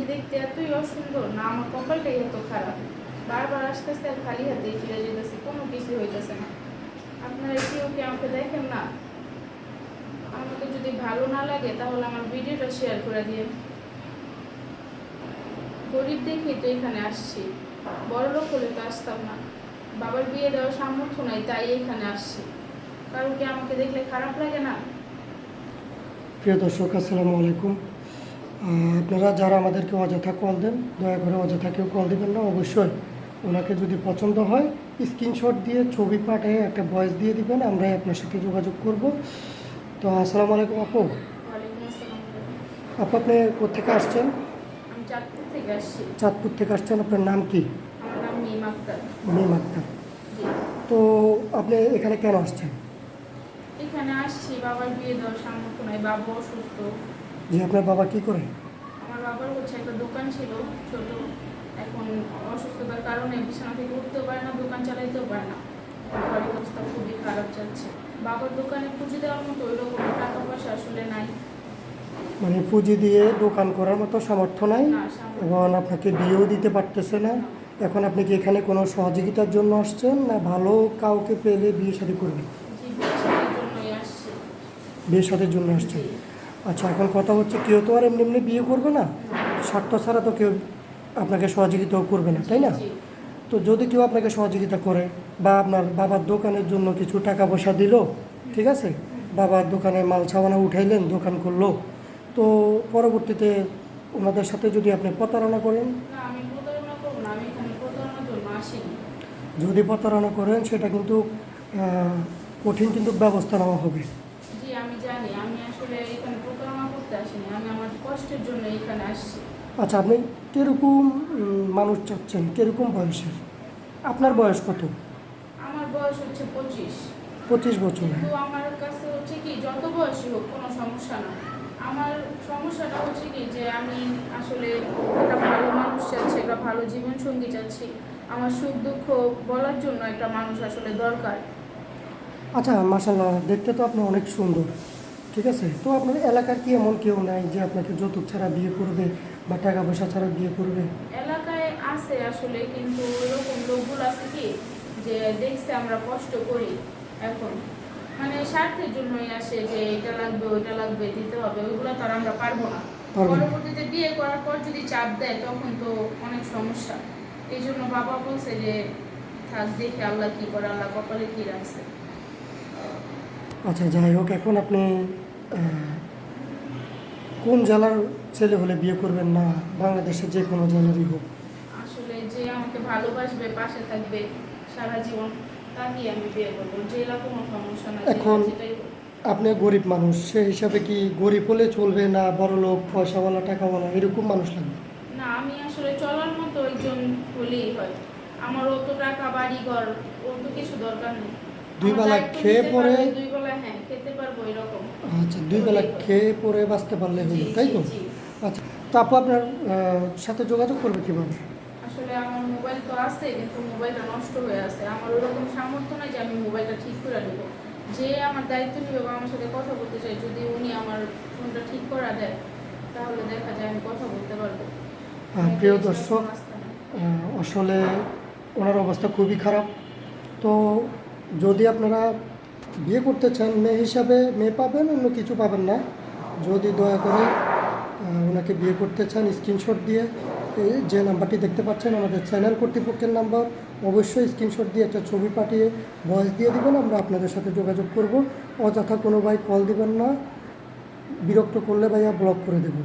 কি দেখতে এতই অসুন্দর, না, আমার কপালটাই এত খারাপ। বারবার আস্তে আস্তে আর খালি হাতেই ফিরে যেতেছি, কোনো কিছু হইতেছে না। আপনারা কেউ কি আমাকে দেখেন না? আমাকে যদি ভালো না লাগে, তাহলে আমার ভিডিওটা শেয়ার করে দিয়ে গরিব দেখেই তো এখানে আসছি, বড় লোক হলে তো আসতাম না। বাবার বিয়ে দেওয়ার সামর্থ্য নাই, তাই এখানে আসছি। কারণ কি আমাকে দেখলে খারাপ লাগে না? প্রিয় দর্শক, আসসালামু আলাইকুম। আপনারা যারা আমাদেরকে অযথা কল দেন দয়া করে অযথা কেউ কল দেবেন না। অবশ্যই ওনাকে যদি পছন্দ হয় স্ক্রিনশট দিয়ে ছবি পাঠিয়ে একটা ভয়েস দিয়ে দিবেন আমরাই আপনার সাথে যোগাযোগ করব। তো আসসালামু আলাইকুম আপু। আপু আপনি কোথেকে আসছেন? চাঁদপুর থেকে আসছেন আপনার নাম কি? মিম আক্তার। তো আপনি এখানে কেন আসছেন? এখানে আসছি বাবার বিয়ে দেওয়ার সামর্থ্য নাই বাবা অসুস্থ। যে আপনার বাবা কি করে? আমার বাবার হচ্ছে একটা দোকান ছিল ছোট। এখন অসুস্থতার কারণে বিছানা থেকে উঠতেও পারে না দোকান চালাইতেও পারে না। ঘরের অবস্থা খুবই খারাপ যাচ্ছে। বাবার দোকানে পুঁজি দেওয়ার মতো ওই রকম টাকা পয়সা আসলে নাই। মানে পুঁজি দিয়ে দোকান করার মতো সামর্থ্য নাই এবং আপনাকে বিয়েও দিতে পারতেছে না। এখন আপনি কি এখানে কোনো সহযোগিতার জন্য আসছেন না ভালো কাউকে পেলে বিয়ে শাদী করবেন? জি বিয়ে শাদীর জন্য আসছেন? জি। আচ্ছা এখন কথা হচ্ছে কেউ তো আর এমনি এমনি বিয়ে করবে না। স্বার্থ ছাড়া তো কেউ আপনাকে সহযোগিতাও করবে না, তাই না? তো যদি কেউ আপনাকে সহযোগিতা করে বা আপনার বাবার দোকানের জন্য কিছু টাকা পয়সা দিল, ঠিক আছে? বাবার দোকানে মাল ছাওয়ানা উঠাইলেন, দোকান করল, তো পরবর্তীতে ওনাদের সাথে যদি আপনি প্রতারণা করেন? যদি প্রতারণা করেন, সেটা কিন্তু কঠিন কিন্তু ব্যবস্থা নেওয়া হবে। আমি জানি। আমি আসলে করতে আসিনি। আমি আমার কষ্টের জন্য এখানে আসছি। আচ্ছা আপনি কীরকম মানুষ চাচ্ছেন? কীরকম বয়সের? আপনার বয়স কত? আমার বয়স হচ্ছে পঁচিশ। পঁচিশ বছর। কিন্তু আমার কাছে হচ্ছে কি যত বয়সী হোক কোনো সমস্যা না। আমার সমস্যাটা হচ্ছে কি যে আমি আসলে একটা ভালো মানুষ চাচ্ছি একটা ভালো জীবন সঙ্গী চাচ্ছি। আমার সুখ দুঃখ বলার জন্য একটা মানুষ আসলে দরকার। আচ্ছা মাসাল্লাহ দেখতে তো আপনি অনেক সুন্দর। ঠিক আছে? তো আপনার এলাকার কি এমন কেউ নাই যে আপনাকে যৌতুক ছাড়া বিয়ে করবে বা টাকা পয়সা ছাড়া বিয়ে করবে? এলাকায় আছে আসলে কিন্তু লোকগুলো আছে কি যে দেখছে আমরা কষ্ট করি এখন। মানে স্বার্থের জন্যই আসে যে এটা লাগবে ওইটা লাগবে দিতে হবে ওইগুলো তো আর আমরা পারব না। পরবর্তীতে বিয়ে করার পর যদি চাপ দেয় তখন তো অনেক সমস্যা। এই জন্য বাবা বলছে যে থাক দেখে আল্লাহ কি করে আল্লাহ কপালে কি রাখছে। আচ্ছা যাই হোক এখন আপনি কোন জেলার ছেলে হলে বিয়ে করবেন না? বাংলাদেশের যে কোনো জেলারই হোক। আসলে যে আমাকে ভালোবাসবে পাশে থাকবে সারা জীবন তাকেই আমি বিয়ে করব। জেলা কোনো সমস্যা না এখন- আপনি গরিব মানুষ সে হিসাবে কি গরিব হলে চলবে না বড় লোক পয়সাওয়ালা টাকাওয়ালা এরকম মানুষ লাগবে? না আমি আসলে চলার মতো একজন হলেই হয়। আমার অত টাকা বাড়ি ঘর অত কিছু দরকার নেই। দুই বেলা খেয়ে পরে- হ্যাঁ খেতে পারব এরকম। আচ্ছা দুই বেলা খেয়ে পরে বাঁচতে পারলে হলো তাই তো। আচ্ছা তো আপু আপনার সাথে যোগাযোগ করবে কীভাবে? আসলে আমার মোবাইল তো আছে কিন্তু মোবাইলটা নষ্ট হয়ে আছে। আমার ওরকম সামর্থ্য নাই যে আমি মোবাইলটা ঠিক করে যে আমার দায়িত্ব নিবে বা আমার সাথে কথা বলতে চাই যদি উনি আমার ফোনটা ঠিক করা দেয় তাহলে দেখা যায় আমি কথা বলতে পারব। প্রিয় দর্শক। আসলে ওনার অবস্থা খুবই খারাপ। তো যদি আপনারা বিয়ে করতে চান, মেয়ে হিসাবে মেয়ে পাবেন, অন্য কিছু পাবেন না। যদি দয়া করে ওনাকে বিয়ে করতে চান, স্ক্রিনশট দিয়ে এই যে নাম্বারটি দেখতে পাচ্ছেন, আমাদের চ্যানেল কর্তৃপক্ষের নাম্বার, অবশ্যই স্ক্রিনশট দিয়ে একটা ছবি পাঠিয়ে ভয়েস দিয়ে দিবেন, আমরা আপনাদের সাথে যোগাযোগ করব। অযথা কোনো ভাই কল দিবেন না। বিরক্ত করলে ভাইয়া ব্লক করে দেবো।